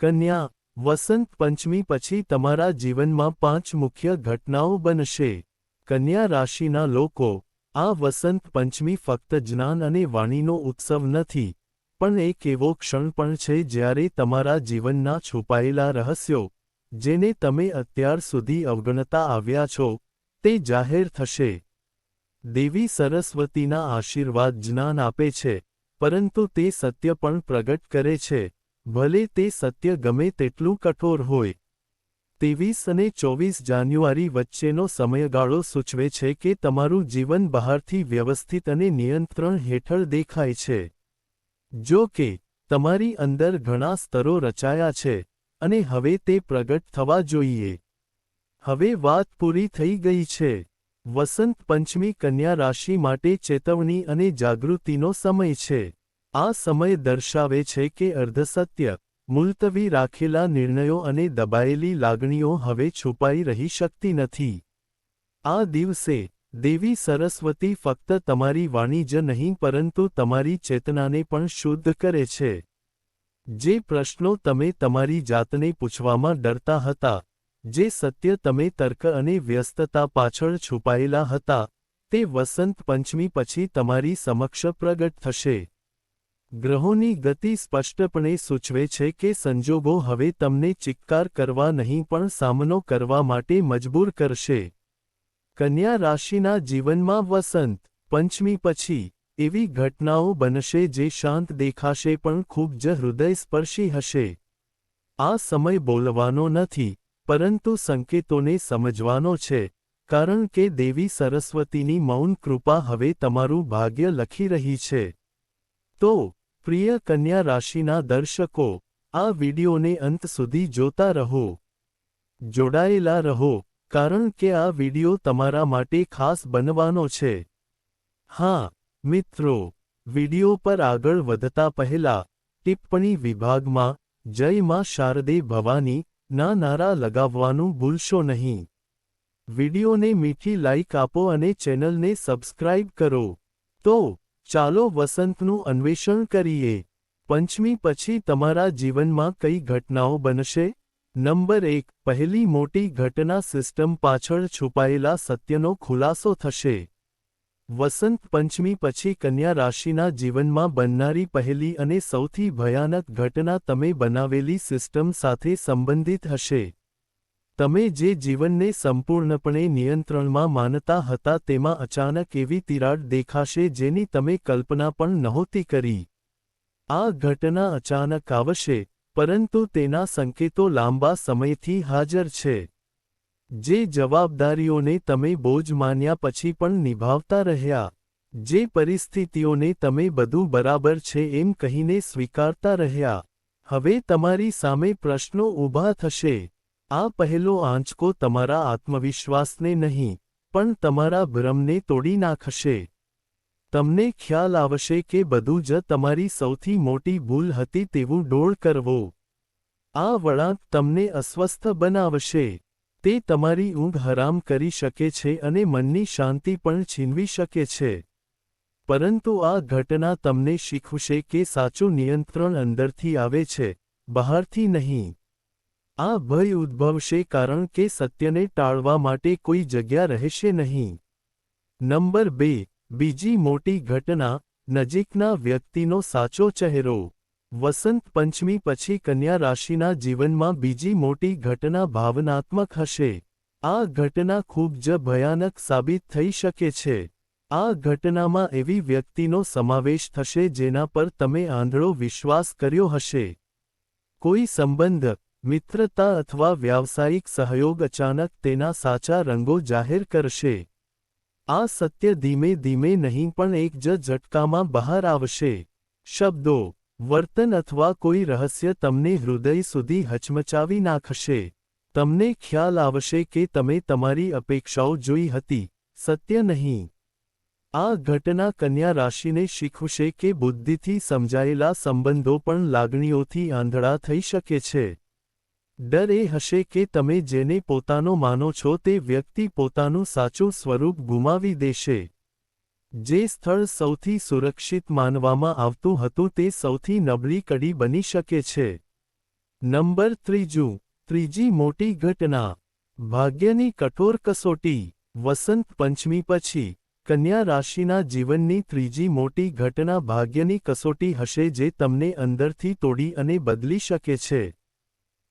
કન્યા, વસંત પંચમી પછી તમારા જીવનમાં પાંચ મુખ્ય ઘટનાઓ બનશે. કન્યા રાશિના લોકો, આ વસંત પંચમી ફક્ત જ્ઞાન અને વાણીનો ઉત્સવ નથી, પણ એક એવો ક્ષણ પણ છે જ્યારે તમારા જીવનના છુપાયેલા રહસ્યો, જેને તમે અત્યાર સુધી અવગણતા આવ્યા છો, તે જાહેર થશે. દેવી સરસ્વતીના આશીર્વાદ જ્ઞાન આપે છે, પરંતુ તે સત્ય પણ પ્રગટ કરે છે. ભલે તે સત્ય ગમે તેટલું કઠોર હોય. ત્રેવીસ અને ચોવીસ જાન્યુઆરી વચ્ચેનો સમયગાળો સૂચવે છે કે તમારું જીવન બહારથી વ્યવસ્થિત અને નિયંત્રણ હેઠળ દેખાય છે. જો કે, તમારી અંદર ઘણા સ્તરો રચાયા છે, અને હવે તે પ્રગટ થવા જોઈએ. હવે વાત પૂરી થઈ ગઈ છે. વસંત પંચમી કન્યા રાશિ માટે ચેતવણી અને જાગૃતિનો સમય છે. આ સમય દર્શાવે છે કે અર્ધસત્ય, મુલતવી રાખેલા નિર્ણયો અને દબાયેલી લાગણીઓ હવે છુપાઈ રહી શકતી નથી. આ દિવસે, દેવી સરસ્વતી ફક્ત તમારી વાણી જ નહીં પરંતુ તમારી ચેતનાને પણ શુદ્ધ કરે છે. જે પ્રશ્નો તમે તમારી જાતને પૂછવામાં ડરતા હતા, જે સત્ય તમે તર્ક અને વ્યસ્તતા પાછળ છુપાયેલા હતા, તે વસંત પંચમી પછી તમારી સમક્ષ પ્રગટ થશે. ગ્રહોની ગતિ સ્પષ્ટપણે સૂચવે છે કે સંજોગો હવે તમને ચિક્કાર કરવા નહીં પણ સામનો કરવા માટે મજબૂર કરશે. કન્યા રાશિના જીવનમાં વસંત, પંચમી પછી, એવી ઘટનાઓ બનશે જે શાંત દેખાશે પણ ખૂબ જ હૃદયસ્પર્શી હશે. આ સમય બોલવાનો નથી, પરંતુ સંકેતોને સમજવાનો છે, કારણ કે દેવી સરસ્વતીની મૌન કૃપા હવે તમારું ભાગ્ય લખી રહી છે. તો પ્રિય કન્યા રાશિના દર્શકો, આ વિડિયોને અંત સુધી જોતા રહો. જોડાયેલા રહો, કારણ કે આ વિડિયો તમારા માટે ખાસ બનવાનો છે. હા, મિત્રો, વિડિયો પર આગળ વધતા પહેલા, ટિપ્પણી વિભાગમાં, જય માં શારદે ભવાની, ના નારા લગાવવાનું ભૂલશો નહીં. વિડિયોને મીઠી લાઇક આપો અને ચેનલને સબસ્ક્રાઇબ કરો. તો ચાલો વસંતનું અન્વેષણ કરીએ. પંચમી પછી તમારા જીવનમાં કઈ ઘટનાઓ બનશે? નંબર એક, પહેલી મોટી ઘટના સિસ્ટમ પાછળ છુપાયેલા સત્યનો ખુલાસો થશે. વસંત પંચમી પછી કન્યા રાશિના જીવનમાં બનનારી પહેલી અને સૌથી ભયાનક ઘટના તમે બનાવેલી સિસ્ટમ સાથે સંબંધિત હશે. તમે જે જીવનને સંપૂર્ણપણે નિયંત્રણમાં માનતા હતા તેમાં અચાનક એવી તિરાડ દેખાશે જેની તમે કલ્પના પણ નહોતી કરી. આ ઘટના અચાનક આવશે, પરંતુ તેના સંકેતો લાંબા સમયથી હાજર છે. જે જવાબદારીઓને તમે બોજ માન્યા પછી પણ નિભાવતા રહ્યા, જે પરિસ્થિતિઓને તમે બધું બરાબર છે એમ કહીને સ્વીકારતા રહ્યા. હવે તમારી સામે પ્રશ્નો ઊભા થશે. આ પહેલો આંચકો તમારા આત્મવિશ્વાસને નહીં, પણ તમારા ભ્રમને તોડી નાખશે. તમને ખ્યાલ આવશે કે બધું જ તમારી સૌથી મોટી ભૂલ હતી તેવું ડોળ કરવો. આ વળાંક તમને અસ્વસ્થ બનાવશે. તે તમારી ઊંઘ હરામ કરી શકે છે અને મનની શાંતિ પણ છીનવી શકે છે. પરંતુ આ ઘટના તમને શીખવશે કે સાચું નિયંત્રણ અંદરથી આવે છે, બહારથી નહીં. આ ભય ઉદ્ભવશે કારણ કે સત્યને ટાળવા માટે કોઈ જગ્યા રહેશે નહીં. નંબર બે, બીજી મોટી ઘટના, નજીકના વ્યક્તિનો સાચો ચહેરો. વસંત પંચમી પછી કન્યા રાશિના જીવનમાં બીજી મોટી ઘટના ભાવનાત્મક હશે. આ ઘટના ખૂબ જ ભયાનક સાબિત થઈ શકે છે. આ ઘટનામાં એવી વ્યક્તિનો સમાવેશ થશે જેના પર તમે આંધળો વિશ્વાસ કર્યો હશે. કોઈ સંબંધ મિત્રતા અથવા વ્યાવસાયિક સહયોગ અચાનક તેના સાચા રંગો જાહેર કરશે. આ સત્ય ધીમે ધીમે નહીં પણ એક જ ઝટકામાં બહાર આવશે. શબ્દો, વર્તન અથવા કોઈ રહસ્ય તમને હૃદય સુધી હચમચાવી નાખશે. તમને ખ્યાલ આવશે કે તમે તમારી અપેક્ષાઓ જોઈ હતી. સત્ય નહીં. આ ઘટના કન્યા રાશિને શીખવશે કે બુદ્ધિથી સમજાયેલા સંબંધો પણ લાગણીઓથી આંધળા થઈ શકે છે. ડર એ હશે કે તમે જેને પોતાનો માનો છો તે વ્યક્તિ પોતાનું સાચું સ્વરૂપ ગુમાવી દેશે. જે સ્થળ સૌથી સુરક્ષિત માનવામાં આવતું હતું તે સૌથી નબળી કડી બની શકે છે. નંબર ત્રીજું, ત્રીજી મોટી ઘટના. ભાગ્યની કઠોર કસોટી. વસંત પંચમી પછી, કન્યા રાશિના જીવનની ત્રીજી મોટી ઘટના ભાગ્યની કસોટી હશે જે તમને અંદરથી તોડી અને બદલી શકે છે.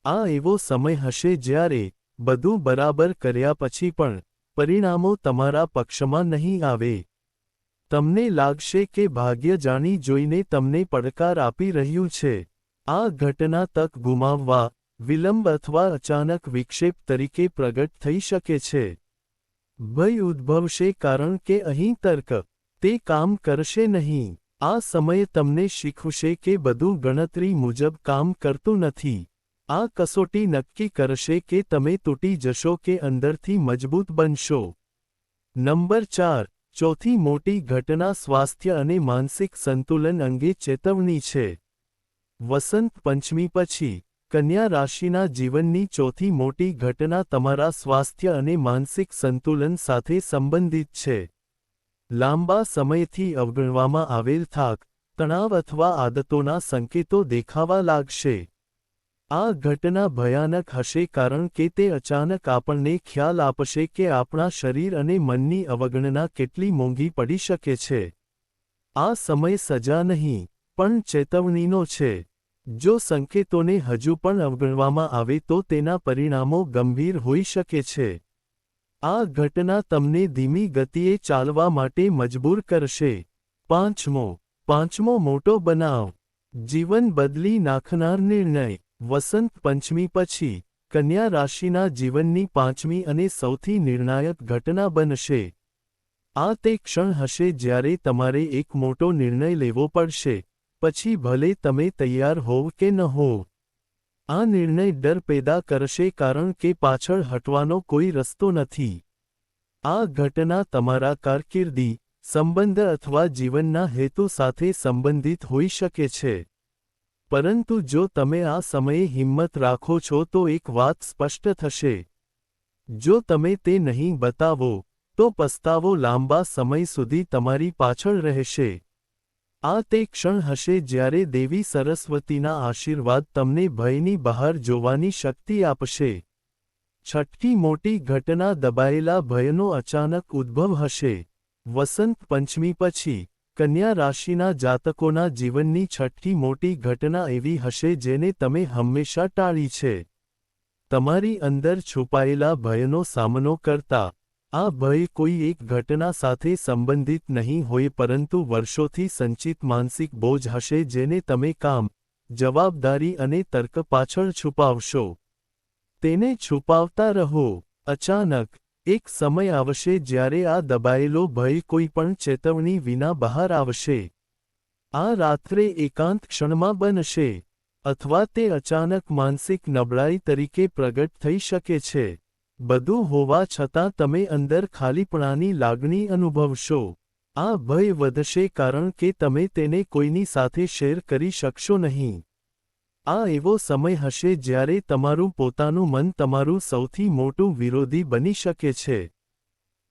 આ એવો સમય હશે જ્યારે બધું બરાબર કર્યા પછી પણ પરિણામો તમારા પક્ષમાં નહીં આવે. તમને લાગશે કે ભાગ્ય જાણી જોઈને તમને પડકાર આપી રહ્યું છે. આ ઘટના તક ગુમાવવા, વિલંબ અથવા અચાનક વિક્ષેપ તરીકે પ્રગટ થઈ શકે છે. ભય ઉદ્ભવશે કારણ કે અહીં તર્ક, તે કામ કરશે નહીં. આ સમયે તમને શીખવશે કે બધું ગણતરી મુજબ કામ કરતું નથી. આ કસોટી નક્કી કરશે કે તમે તૂટી જશો કે અંદરથી મજબૂત બનશો. નંબર ચાર, ચોથી મોટી ઘટના સ્વાસ્થ્ય અને માનસિક સંતુલન અંગે ચેતવણી છે. વસંત પંચમી પછી, કન્યા રાશિના જીવનની ચોથી મોટી ઘટના તમારા સ્વાસ્થ્ય અને માનસિક સંતુલન સાથે સંબંધિત છે. લાંબા સમયથી અવગણવામાં આવેલ થાક, તણાવ અથવા આદતોના સંકેતો દેખાવા લાગશે. આ ઘટના ભયાનક હશે કારણ કે તે અચાનક આપણને ખ્યાલ આપશે કે આપણા શરીર અને મનની અવગણના કેટલી મોંઘી પડી શકે છે. આ સમય સજા નહીં, પણ ચેતવણીનો છે. જો સંકેતોને હજુ પણ અવગણવામાં આવે તો તેના પરિણામો ગંભીર હોઈ શકે છે. આ ઘટના તમને ધીમી ગતિએ ચાલવા માટે મજબૂર કરશે. પાંચમો પાંચમો મોટો બનાવ. જીવન બદલી નાખનાર નિર્ણય. વસંત પંચમી પછી કન્યા રાશિના જીવનની પાંચમી અને સૌથી નિર્ણાયક ઘટના બનશે. આ તે ક્ષણ હશે જ્યારે તમારે એક મોટો નિર્ણય લેવો પડશે, પછી ભલે તમે તૈયાર હોવ કે ન હોવ. આ નિર્ણય ડર પેદા કરશે કારણ કે પાછળ હટવાનો કોઈ રસ્તો નથી. આ ઘટના તમારા કારકિર્દી, સંબંધ અથવા જીવનના હેતુ સાથે સંબંધિત હોઈ શકે છે. પરંતુ જો તમે આ સમયે હિંમત રાખો છો તો એક વાત સ્પષ્ટ થશે. જો તમે તે નહીં બતાવો, તો પસ્તાવો લાંબા સમય સુધી તમારી પાછળ રહેશે. આ તે ક્ષણ હશે જ્યારે દેવી સરસ્વતીના આશીર્વાદ તમને ભયની બહાર જોવાની શક્તિ આપશે. છઠ્ઠી મોટી ઘટના દબાયેલા ભયનો અચાનક ઉદ્ભવ હશે. વસંત પંચમી પછી કન્યા રાશિના જાતકોના જીવનની છઠ્ઠી મોટી ઘટના એવી હશે જેને તમે હંમેશા ટાળી છે. તમારી અંદર છુપાયેલા ભયનો સામનો કરતા, આ ભય કોઈ એક ઘટના સાથે સંબંધિત નહીં હોય પરંતુ વર્ષોથી સંચિત માનસિક બોજ હશે જેને તમે કામ, જવાબદારી અને તર્ક પાછળ છુપાવશો. તેને છુપાવતા રહો. અચાનક એક સમય આવશે જ્યારે આ દબાયેલો ભય કોઈ પણ ચેતવણી વિના બહાર આવશે. આ રાત્રે એકાંત ક્ષણમાં બનશે, અથવા તે અચાનક માનસિક નબળાઈ તરીકે પ્રગટ થઈ શકે છે. બધું હોવા છતાં તમે અંદર ખાલીપણાની લાગણી અનુભવશો. આ ભય વધશે કારણ કે તમે તેને કોઈની સાથે શેર કરી શકશો નહીં. આ એવો સમય હશે જ્યારે તમારું પોતાનું મન તમારું સૌથી મોટું વિરોધી બની શકે છે.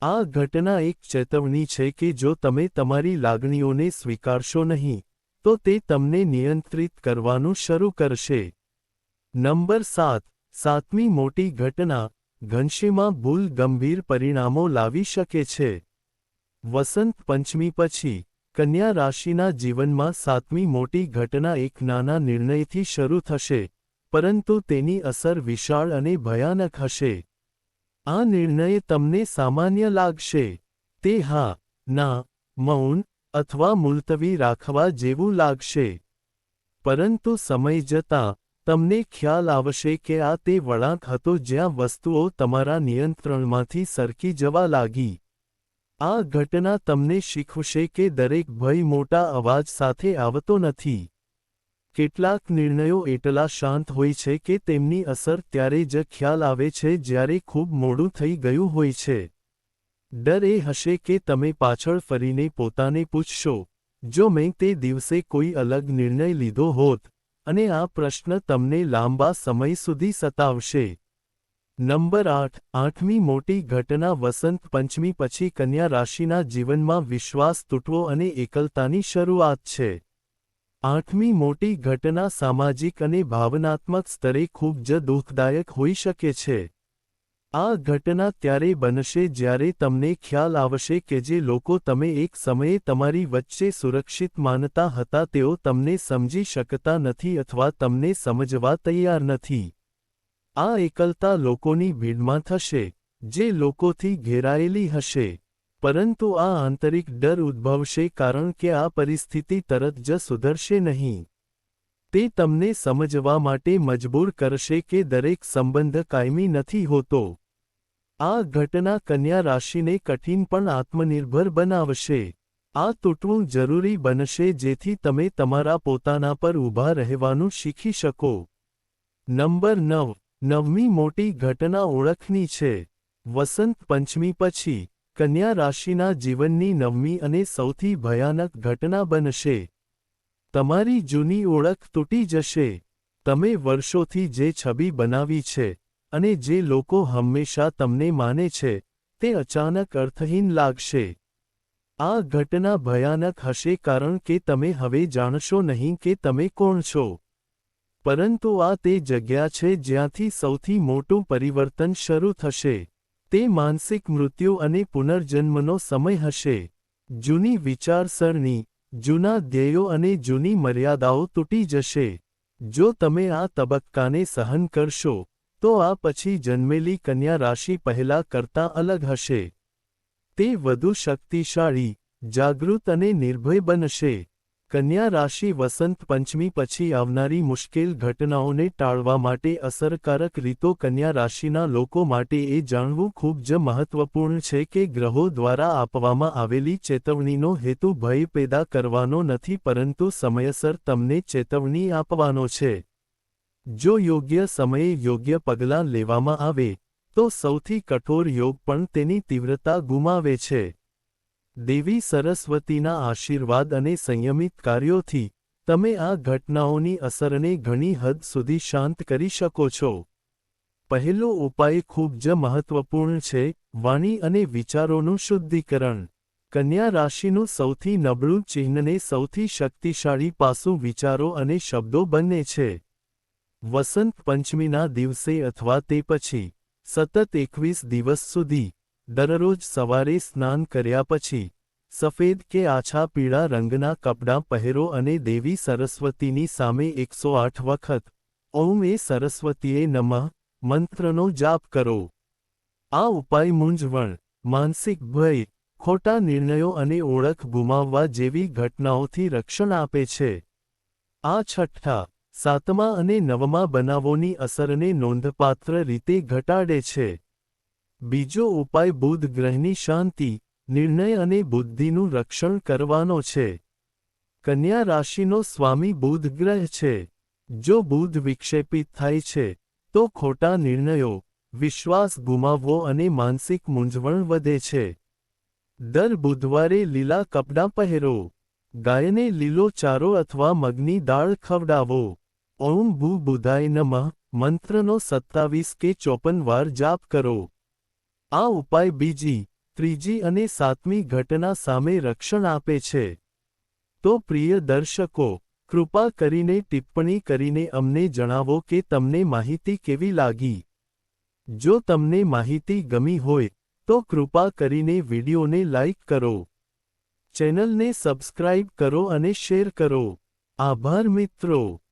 આ ઘટના એક ચેતવણી છે કે જો તમે તમારી લાગણીઓને સ્વીકારશો નહીં, તો તે તમને નિયંત્રિત કરવાનું શરૂ કરશે. નંબર સાત, સાતમી મોટી ઘટના ઘનશીમાં ભૂલ ગંભીર પરિણામો લાવી શકે છે. વસંત પંચમી પછી કન્યા રાશિના જીવનમાં સાતમી મોટી ઘટના એક નાના નિર્ણયથી શરૂ થશે, પરંતુ તેની અસર વિશાળ અને ભયાનક હશે. આ નિર્ણય તમને સામાન્ય લાગશે. તે હા, ના, મૌન અથવા મુલતવી રાખવા જેવું લાગશે. પરંતુ સમય જતાં તમને ખ્યાલ આવશે કે આ તે વળાંક હતો જ્યાં વસ્તુઓ તમારા નિયંત્રણમાંથી સરકી જવા લાગી. આ ઘટના તમને શીખવશે કે દરેક ભય મોટા અવાજ સાથે આવતો નથી. કેટલાક નિર્ણયો એટલા શાંત હોય છે કે તેમની અસર ત્યારે જ ખ્યાલ આવે છે જ્યારે ખૂબ મોડું થઈ ગયું હોય છે. ડર એ હશે કે તમે પાછળ ફરીને પોતાને પૂછશો, જો મેં તે દિવસે કોઈ અલગ નિર્ણય લીધો હોત, અને આ પ્રશ્ન તમને લાંબા સમય સુધી સતાવશે નંબર આઠ, આઠમી મોટી ઘટના વસંત પંચમી પછી કન્યા રાશિના જીવનમાં વિશ્વાસ તૂટવો અને એકલતાની શરૂઆત છે. આઠમી મોટી ઘટના સામાજિક અને ભાવનાત્મક સ્તરે ખૂબ જ દુઃખદાયક હોઈ શકે છે. આ ઘટના ત્યારે બનશે જ્યારે તમને ખ્યાલ આવશે કે જે લોકો તમે એક સમયે તમારી વચ્ચે સુરક્ષિત માનતા હતા તેઓ તમને સમજી શકતા નથી અથવા તમને સમજવા તૈયાર નથી. આ એકલતા લોકોની ભીડમાં થશે, જે લોકોથી ઘેરાયેલી હશે. પરંતુ આ આંતરિક ડર ઉદ્ભવશે કારણ કે આ પરિસ્થિતિ તરત જ સુધરશે નહીં. તે તમને સમજવા માટે મજબૂર કરશે કે દરેક સંબંધ કાયમી નથી હોતો. આ ઘટના કન્યા રાશિને કઠિન પણ આત્મનિર્ભર બનાવશે. આ તૂટવું જરૂરી બનશે જેથી તમે તમારા પોતાના પર ઊભા રહેવાનું શીખી શકો. નંબર નવ. નવમી મોટી ઘટના ઓળખની છે. વસંત પંચમી પછી, કન્યા રાશિના જીવનની નવમી અને સૌથી ભયાનક ઘટના બનશે. તમારી જૂની ઓળખ તૂટી જશે. તમે વર્ષોથી જે છબી બનાવી છે અને જે લોકો હંમેશા તમને માને છે, તે અચાનક અર્થહીન લાગશે. આ ઘટના ભયાનક હશે કારણ કે તમે હવે જાણશો નહીં કે તમે કોણ છો. પરંતુ આ તે જગ્યા છે જ્યાંથી સૌથી મોટું પરિવર્તન શરૂ થશે. તે માનસિક મૃત્યુ અને પુનર્જન્મનો સમય હશે. જૂની વિચારસરણી, જૂના ધ્યેયો અને જૂની મર્યાદાઓ તૂટી જશે. જો તમે આ તબક્કાને સહન કરશો, તો આ પછી જન્મેલી કન્યા રાશિ પહેલા કરતાં અલગ હશે. તે વધુ શક્તિશાળી, જાગૃત અને નિર્ભય બનશે. કન્યા રાશિ વસંત પંચમી પછી આવનારી મુશ્કેલ ઘટનાઓને ટાળવા માટે અસરકારક રીતો કન્યા રાશિના લોકો માટે એ જાણવું ખૂબ જ મહત્વપૂર્ણ છે કે ગ્રહો દ્વારા આપવામાં આવેલી ચેતવણીનો હેતુ ભય પેદા કરવાનો નથી પરંતુ સમયસર તમને ચેતવણી આપવાનો છે. જો યોગ્ય સમયે યોગ્ય પગલાં લેવામાં આવે, તો સૌથી કઠોર યોગ પણ તેની તીવ્રતા ગુમાવે છે. દેવી સરસ્વતીના આશીર્વાદ અને સંયમિત કાર્યોથી તમે આ ઘટનાઓની અસરને ઘણી હદ સુધી શાંત કરી શકો છો. પહેલો ઉપાય ખૂબ જ મહત્વપૂર્ણ છે, વાણી અને વિચારોનું શુદ્ધિકરણ. કન્યા રાશિનું સૌથી નબળું ચિહ્નને સૌથી શક્તિશાળી પાસું વિચારો અને શબ્દો બંને છે. વસંત પંચમીના દિવસે અથવા તે પછી, સતત એકવીસ દિવસ સુધી દરરોજ સવારે સ્નાન કર્યા પછી, સફેદ કે આછા પીળા રંગના કપડાં પહેરો અને દેવી સરસ્વતીની સામે એકસો આઠ વખત, ઓમ એ સરસ્વતીએ નમઃ મંત્રનો જાપ કરો. આ ઉપાય મૂંઝવણ માનસિક ભય, ખોટા નિર્ણયો અને ઓળખ ગુમાવવા જેવી ઘટનાઓથી રક્ષણ આપે છે. આ છઠ્ઠા, સાતમા અને નવમા બનાવોની અસરને નોંધપાત્ર રીતે ઘટાડે છે. બીજો ઉપાય બુધ ગ્રહની શાંતિ, નિર્ણય અને બુદ્ધિનું રક્ષણ કરવાનો છે. કન્યા રાશિનો સ્વામી બુધ ગ્રહ છે. જો બુધ વિક્ષેપિત થાય છે, તો ખોટા નિર્ણયો, વિશ્વાસ ગુમાવવો અને માનસિક મૂંઝવણ વધે છે. દર બુધવારે લીલા કપડાં પહેરો. ગાયને લીલો ચારો અથવા મગની દાળ ખવડાવો. ઓમ ભૂ બુધાય નમઃ. મંત્રનો સત્તાવીસ કે ચોપન વાર જાપ કરો. આ ઉપાય બીજી, ત્રીજી અને સાતમી ઘટના સામે રક્ષણ આપે છે. તો પ્રિય દર્શકો, કૃપા કરીને ટિપ્પણી કરીને અમને જણાવો કે તમને માહિતી કેવી લાગી? જો તમને માહિતી ગમી હોય, તો કૃપા કરીને વિડીયોને લાઇક કરો. ચેનલને સબસ્ક્રાઇબ કરો અને શેર કરો. આભાર મિત્રો.